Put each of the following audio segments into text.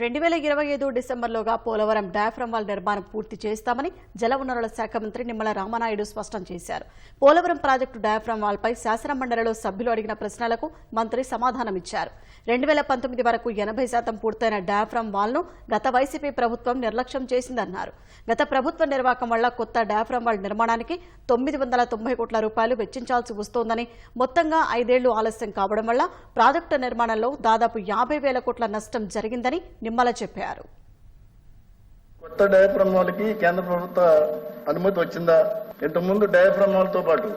రెండు వేల ఇరవై ఐదు డిసెంబర్లోగా పోలవరం డయాఫ్రమ్ వాల్ నిర్మాణం పూర్తి చేస్తామని జలవనరుల శాఖ మంత్రి నిమ్మల రామనాయుడు స్పష్టం చేశారు. పోలవరం ప్రాజెక్టు డయాఫ్రమ్ వాల్పై శాసనమండలిలో సభ్యులు అడిగిన ప్రశ్నలకు మంత్రి సమాధానమిచ్చారు. రెండు వేల పంతొమ్మిది వరకు ఎనభై శాతం పూర్తయిన డయాఫ్రమ్ వాల్ను గత వైసీపీ ప్రభుత్వం నిర్లక్ష్యం చేసిందన్నారు. గత ప్రభుత్వ నిర్వాహకం వల్ల కొత్త డయాఫ్రమ్ వాల్ నిర్మాణానికి తొమ్మిది వందల తొంభై కోట్ల రూపాయలు వెచ్చించాల్సి వస్తోందని మొత్తంగా ఐదేళ్ళు ఆలస్యం కావడం వల్ల ప్రాజెక్టు నిర్మాణంలో దాదాపు యాభై వేల కోట్ల నష్టం జరిగిందని నిమ్మల చెప్పారు. కొత్త డయాఫ్రమ్ వాళ్ళకి కేంద్ర ప్రభుత్వ అనుమతి వచ్చిందా? ఇంతకుముందు డయాఫ్రమ్ వాళ్ళతో పాటు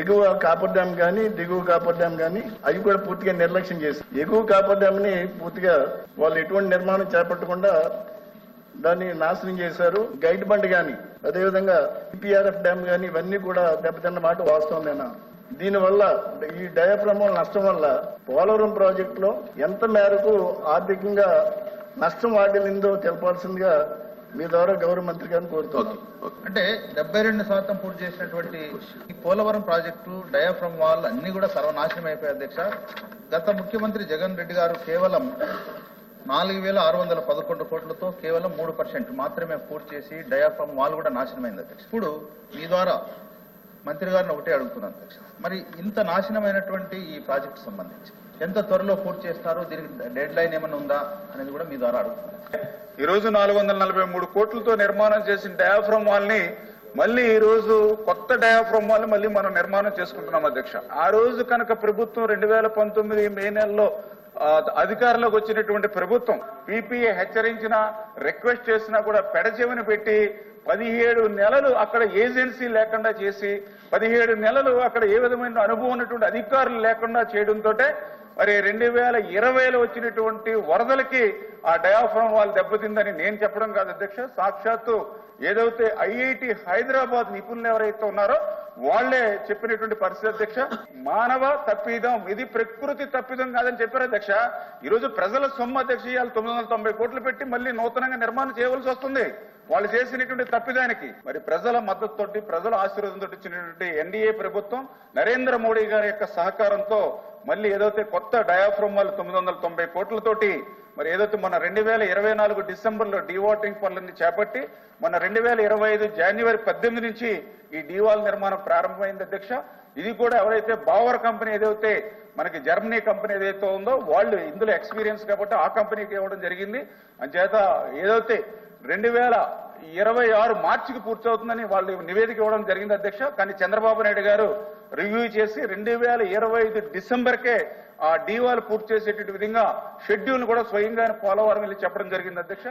ఎగువ కాపర్ డ్యామ్ కానీ దిగువ కాపర్ డ్యామ్ కానీ అవి కూడా పూర్తిగా నిర్లక్ష్యం చేశారు. ఎగువ కాపర్ డ్యామ్ని పూర్తిగా వాళ్ళు ఎటువంటి నిర్మాణం చేపట్టకుండా దాన్ని నాశనం చేశారు. గైడ్ బండ్ కానీ అదేవిధంగా పిఆర్ఎఫ్ డ్యామ్ కానీ ఇవన్నీ కూడా దెబ్బతిన్న మాట వాస్తవమేనా? దీనివల్ల ఈ డయాఫ్రమ్ నష్టం వల్ల పోలవరం ప్రాజెక్టులో ఎంత మేరకు ఆర్థికంగా నష్టం వాటిల్లిందో తెలపాల్సిందిగా మీ ద్వారా గౌరవ మంత్రి గారిని కోరుతున్నాను అంటే డెబ్బై రెండు శాతం పూర్తి చేసినటువంటి ఈ పోలవరం ప్రాజెక్టు డయాఫ్రమ్ వాల్ అన్ని కూడా సర్వనాశనం అయిపోయాయి అధ్యక్ష. గత ముఖ్యమంత్రి జగన్ రెడ్డి గారు కేవలం నాలుగు వేల ఆరు వందల పదకొండు కోట్లతో కేవలం మూడు పర్సెంట్ మాత్రమే పూర్తి చేసి డయాఫ్రమ్ వాల్ కూడా నాశనమైంది అధ్యక్ష. ఇప్పుడు మీ ద్వారా మంత్రి గారిని ఒకటే అడుగుతున్నాను అధ్యక్ష. మరి ఇంత నాశనమైనటువంటి ఈ ప్రాజెక్ట్ సంబంధించి ఎంత త్వరలో పూర్తి చేస్తారో దీనికి డెడ్ లైన్ ఏమైనా ఉందా అనేది కూడా మీ ద్వారా అడుగుతున్నాను. ఈ రోజు నాలుగు వందల నలభై మూడు కోట్లతో నిర్మాణం చేసిన డయాఫ్రమ్ వాల్ని మళ్ళీ ఈ రోజు కొత్త డయాఫ్రమ్ వాల్ మళ్ళీ మనం నిర్మాణం చేసుకుంటున్నాం అధ్యక్ష. ఆ రోజు కనుక ప్రభుత్వం రెండు వేల పంతొమ్మిది మే నెలలో అధికారంలోకి వచ్చినటువంటి ప్రభుత్వం పీపీఏ హెచ్చరించినా రిక్వెస్ట్ చేసినా కూడా పెడచెవిని పెట్టి పదిహేడు నెలలు అక్కడ ఏజెన్సీ లేకుండా చేసి పదిహేడు నెలలు అక్కడ ఏ విధమైన అనుభవం ఉన్నటువంటి అధికారులు లేకుండా చేయడంతో మరి రెండు వేల ఇరవైలో వచ్చినటువంటి వరదలకి ఆ డయాఫ్రమ్ వాళ్ళు దెబ్బతిందని నేను చెప్పడం కాదు అధ్యక్ష. సాక్షాత్తు ఏదైతే ఐఐటి హైదరాబాద్ నిపుణులు ఎవరైతే ఉన్నారో వాళ్ళే చెప్పినటువంటి పరిస్థితి అధ్యక్ష. మానవ తప్పిదం ఇది ప్రకృతి తప్పిదం కాదని చెప్పారు అధ్యక్ష. ఈ రోజు ప్రజల సొమ్ము అధ్యక్ష ఇవాళ తొమ్మిది వందల తొంభై కోట్లు పెట్టి మళ్ళీ నూతనంగా నిర్మాణం చేయవలసి వస్తుంది. వాళ్ళు చేసినటువంటి తప్పిదానికి. మరి ప్రజల మద్దతుతోటి ప్రజల ఆశీర్వాదంతో ఇచ్చినటువంటి ఎన్డీఏ ప్రభుత్వం నరేంద్ర మోడీ గారి యొక్క సహకారంతో మళ్ళీ ఏదైతే కొత్త డయాఫ్రమ్ వాళ్ళు తొమ్మిది వందల తొంభై కోట్లతోటి మరి ఏదైతే మన రెండు వేల ఇరవై నాలుగు డిసెంబర్లో డీవాటరింగ్ పనులన్నీ చేపట్టి మన రెండు వేల ఇరవై ఐదు జనవరి పద్దెనిమిది నుంచి ఈ డీవాల్ నిర్మాణం ప్రారంభమైంది అధ్యక్ష. ఇది కూడా ఎవరైతే బావర్ కంపెనీ ఏదైతే మనకి జర్మనీ కంపెనీ ఏదైతే ఉందో వాళ్ళు ఇందులో ఎక్స్పీరియన్స్ కాబట్టి ఆ కంపెనీకి ఇవ్వడం జరిగింది. అంచేత ఏదైతే రెండు వేల ఇరవై ఆరు మార్చికి పూర్తవుతుందని వాళ్ళు నివేదిక ఇవ్వడం జరిగింది అధ్యక్ష. కానీ చంద్రబాబు నాయుడు గారు రివ్యూ చేసి రెండు వేల ఇరవై ఐదు డిసెంబర్కే ఆ డీవాల్ పూర్తి చేసేటువంటి విధంగా షెడ్యూల్ కూడా స్వయంగా పోలవరం వెళ్ళి చెప్పడం జరిగింది అధ్యక్ష.